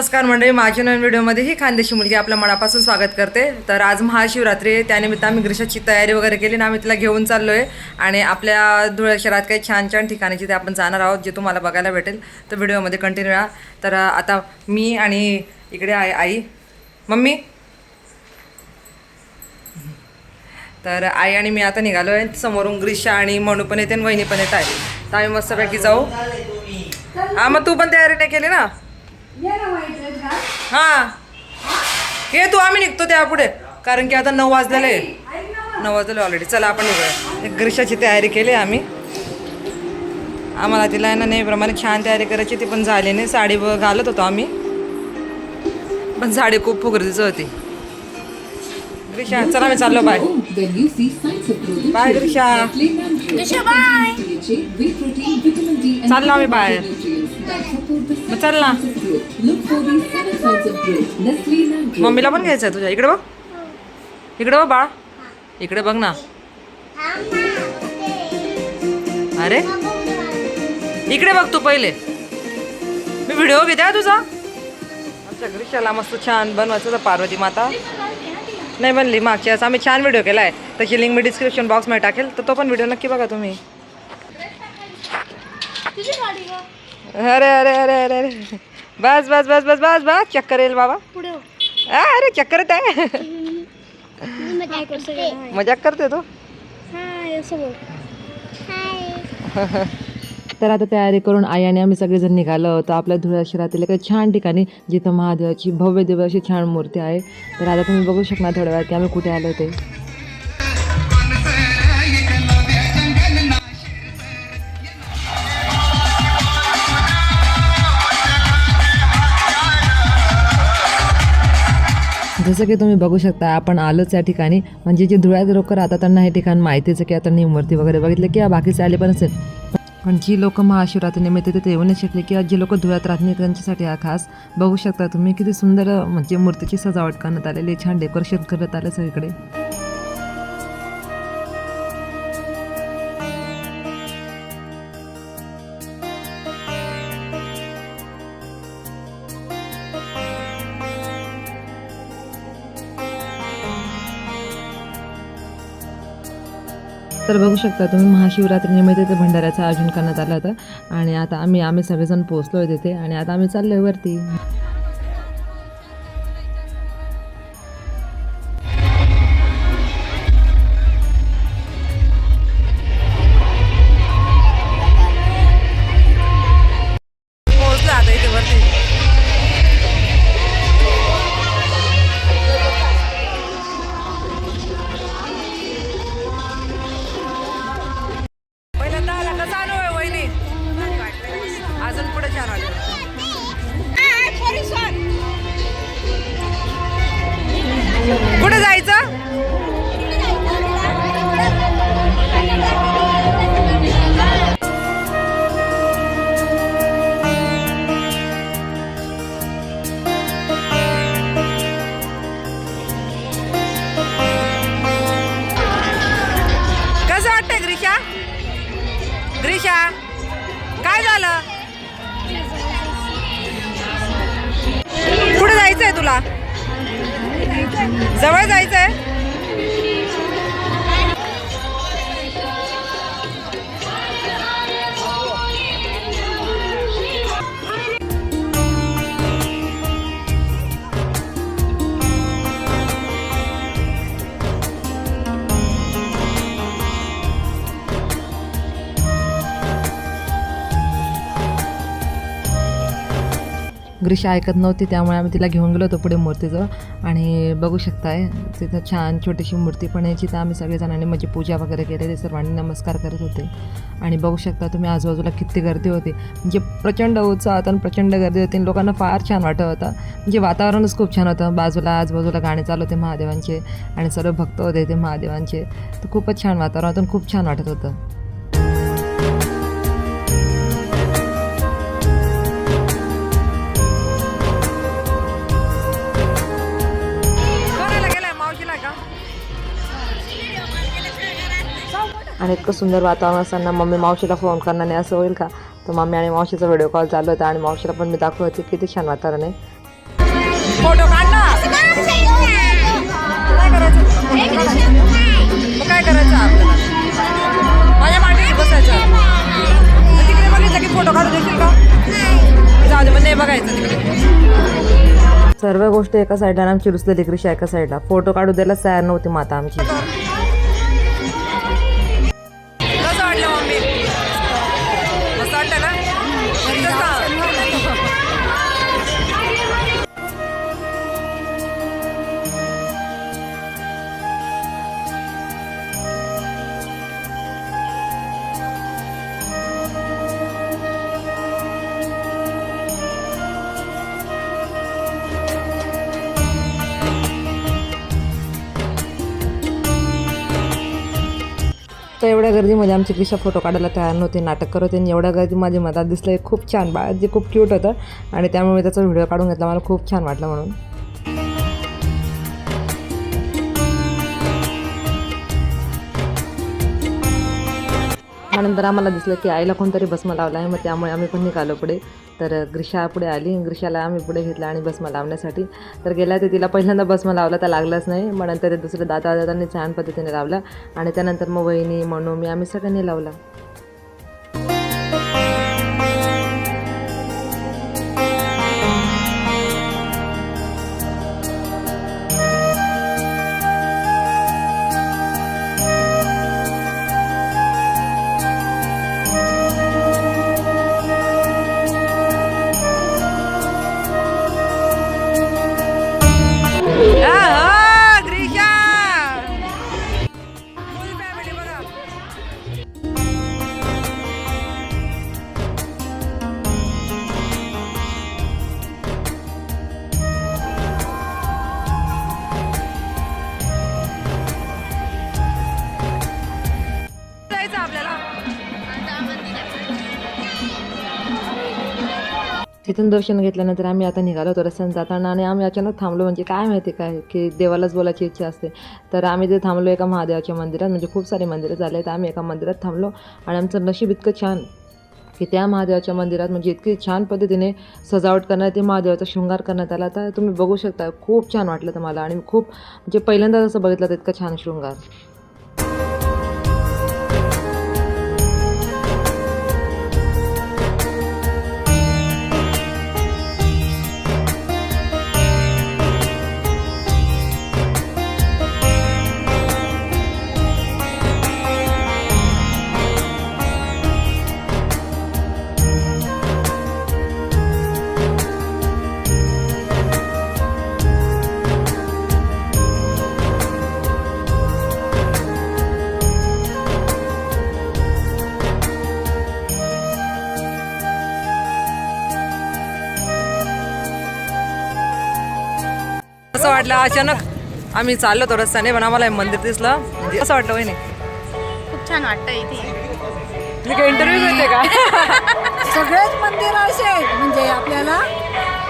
नमस्कार मंडळी माझ्या नवीन व्हिडिओमध्ये ही खानदेशी मुलगी आपल्या मनापासून स्वागत करते. तर आज महाशिवरात्री आहे त्यानिमित्त आम्ही ग्रीषाची तयारी वगैरे केली ना आम्ही तिला घेऊन चाललो आहे आणि आपल्या धुळे शहरात काही छान छान ठिकाणी जिथे आपण जाणार आहोत जे तुम्हाला बघायला भेटेल तर व्हिडिओमध्ये कंटिन्यू राहा. तर आता मी आणि इकडे आहे आई. मम्मी? तर आई आणि मी आता निघालो आहे समोरून ग्रीषा आणि मनू पण येते आणि वहिनी पण येत आहे तर आम्ही मस्तपैकी जाऊ. हा मग तू पण तयारी नाही केली ना? हा. ये तू आम्ही निघतो त्या पुढे. कारण की आता नऊ वाजलेले आहे. नऊ वाजलेले ऑलरेडी चला आपण निघूया. एक ग्रीषाची तयारी केली आम्ही. आम्हाला तिला आहे ना नेहमीप्रमाणे छान तयारी करायची. ती पण झाली नाही. साडी घालत होतो आम्ही. पण साडी खूप फुगरीच होती. ग्रीषा चला मी चाललो बाय. D, and चाललो आम्ही बाहेर. मग चल ना. मम्मीला पण घ्यायचं आहे तुझ्या. इकडे बघ. इकडे बघ बाळ. इकडे बघ ना. अरे. इकडे बघ तू पहिले. मी व्हिडिओ घेते हा तुझा? आमच्या ग्रीषाला मस्त छान बनवायचं पार्वती माता. नाही बनली मागच्या आम्ही छान व्हिडिओ केला आहे त्याची लिंक मी डिस्क्रिप्शन बॉक्समध्ये टाकेल. तर तो पण व्हिडिओ नक्की बघा तुम्ही. अरे अरे अरे अरे अरे. बस बस बस बस बस बस. चक्कर येईल बाबा. हो. अरे चक्कर येत आहे. मजाक करते तू? तर आता तयारी करून आई आणि आम्ही सगळेजण निघालो. होतो आपल्या धुळ्या शहरातील एका छान ठिकाणी जिथं महादेवाची भव्य अशी छान मूर्ती आहे. तर आता तुम्ही बघू शकणार थोड्या वेळात की आम्ही कुठे आलो ते. जसं की तुम्ही बघू शकता आपण आलोच या ठिकाणी. म्हणजे जे धुळ्यात लोक राहतात त्यांना हे ठिकाण माहितीच की आता निमवरती मूर्ती वगैरे बघितलं किंवा बाकीचे आले पण असेल. पण जी लोक महाशिवरात्रीनिमित्त तिथे येऊ नाही शकले किंवा जे लोक धुळ्यात राहत नाही त्यांच्यासाठी हा खास बघू शकता तुम्ही. किती सुंदर म्हणजे मूर्तीची सजावट करण्यात आलेली छान डेकोरेशन करण्यात आलं सगळीकडे. तर बघू शकता तुम्ही महाशिवरात्री निमित्त ते भंडाऱ्याचं आयोजन करण्यात आलं होतं. आणि आता आम्ही आम्ही सगळेजण पोहोचलो आहे तिथे आणि आता आम्ही चाललो आहे वरती. अजून पुढे छान आलं. कुठे जायचं? जवळ जायचं आहे ग्रीषा ऐकत नव्हती त्यामुळे आम्ही तिला घेऊन गेलो होतो पुढे मूर्तीजवळ. आणि बघू शकताय तिथं छान छोटीशी मूर्ती पण यायची तर आम्ही सगळेजणांनी म्हणजे पूजा वगैरे केलेली सर्वांनी नमस्कार करत होते. आणि बघू शकता तुम्ही आजूबाजूला किती गर्दी होती. म्हणजे प्रचंड उत्साह होता आणि प्रचंड गर्दी होती आणि लोकांना फार छान वाटत होतं. म्हणजे वातावरणच खूप छान होतं. बाजूला आजूबाजूला गाणे चालू होते महादेवांचे आणि सर्व भक्त होते ते महादेवांचे. तर खूपच छान वातावरण होतं खूप छान वाटत होतं. आणि इतकं सुंदर वातावरण असताना मम्मी मावशीला फोन करणार नाही असं होईल का? तर मम्मी आणि मावशीचा व्हिडिओ कॉल चालू होता आणि मावशीला पण मी दाखवत होते किती छान वातावरण आहे. फोटो काढला काय करायचं? आपल्याला? माझ्या बसायचं. तिकडे बघितलं की फोटो काढू देशील का? जाऊ दे मग नाही बघायचं तिकडे. सर्व गोष्टी एका साईडला आमची रुसलेली कृषी एका साईडला फोटो काढू द्यायलाच तयार नव्हती माता आमची. तर एवढ्या गर्दीमध्ये आमची कृषा फोटो काढायला तयार नव्हते नाटक करत होते. आणि एवढ्या गर्दी माझ्या मतात दिसलं खूप छान बाळ जे खूप क्यूट होतं. आणि त्यामुळे त्याचा व्हिडिओ काढून घेतला. मला खूप छान वाटलं म्हणून. त्यानंतर आम्हाला दिसलं की आईला कोणतरी भस्म लावला आहे मग त्यामुळे आम्ही पण निघालो पुढे. तर ग्रीषा पुढे आली. ग्रीषाला आम्ही पुढे घेतला आणि भस्म लावण्यासाठी. तर गेल्या ते तिला पहिल्यांदा भस्म लावला तर लागलाच नाही मग नंतर ते दुसरं दादा दादांनी छान पद्धतीने लावला आणि त्यानंतर मग वहिनी म्हणून मी आम्ही सगळ्यांनी लावला. तिथून दर्शन घेतल्यानंतर आम्ही आता निघालो होतो रस्त्याने जाताना आणि आम्ही अचानक थांबलो. म्हणजे काय माहिती काय की देवालाच बोलायची इच्छा असते. तर आम्ही ते थांबलो एका महादेवाच्या मंदिरात. म्हणजे खूप सारे मंदिरं झाले तर आम्ही एका मंदिरात थांबलो आणि आमचं नशीब इतकं छान की त्या महादेवाच्या मंदिरात म्हणजे इतकी छान पद्धतीने सजावट करण्यात ते महादेवाचा शृंगार करण्यात आला. तर तुम्ही बघू शकता. खूप छान वाटलं तर मला आणि खूप म्हणजे पहिल्यांदाच असं बघितलं तर इतकं छान शृंगार. असं वाटलं अचानक आम्ही चाललो होतो रस्त्याने पण आम्हाला हे मंदिर दिसलं. म्हणजे असं वाटलं वहिनी. खूप छान वाटतं इथे. मी इंटरव्ह्यू देते का? सगळेच मंदिर असे आहेत. म्हणजे आपल्याला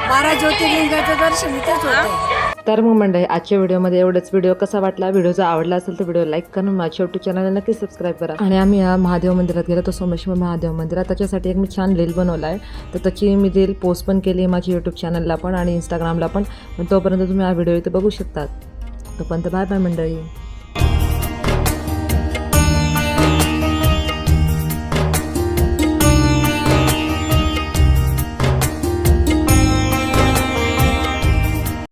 बारा ज्योतिर्लिंगाचं दर्शन इथेच होतं तर मग मंडळी आजच्या व्हिडिओमध्ये एवढंच. व्हिडिओ कसा वाटला व्हिडिओ जर आवडला असेल तर व्हिडिओ लाईक करून माझ्या युट्यूब चॅनलला नक्की सबस्क्राईब करा. आणि आम्ही या महादेव मंदिरात गेलो तो सोमेश्वर महादेव मंदिरात. त्याच्यासाठी एक मी छान रील बनवला आहे तर त्याची मी रील पोस्ट पण केली आहे माझ्या यूट्यूब चॅनलला पण आणि इंस्टाग्रामला पण. तोपर्यंत तुम्ही हा व्हिडिओ इथे बघू शकतात. तोपर्यंत बाय बाय मंडळी.